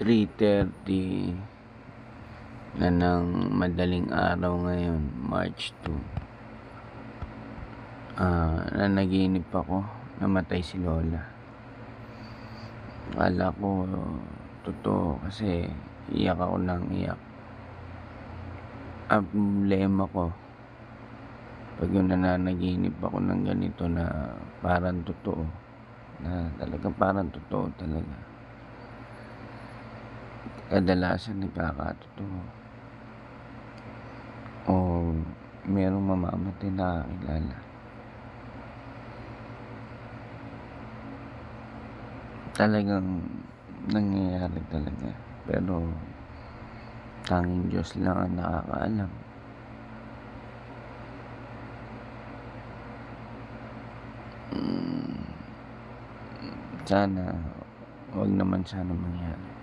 3.30 na ng madaling araw ngayon, March 2. Ah, nanaginip ako, namatay si Lola. Akala ko totoo kasi iyak ako ng iyak. Ang problema ko, pag yung nananaginip ako ng ganito na parang totoo, na talagang parang totoo talaga. Kadalasan nagkakatotoo. O merong mamamatay na kakilala. Talagang nangyayari talaga. Pero tanging Diyos lang ang nakakaalam. Hmm, sana wag naman sana mangyari.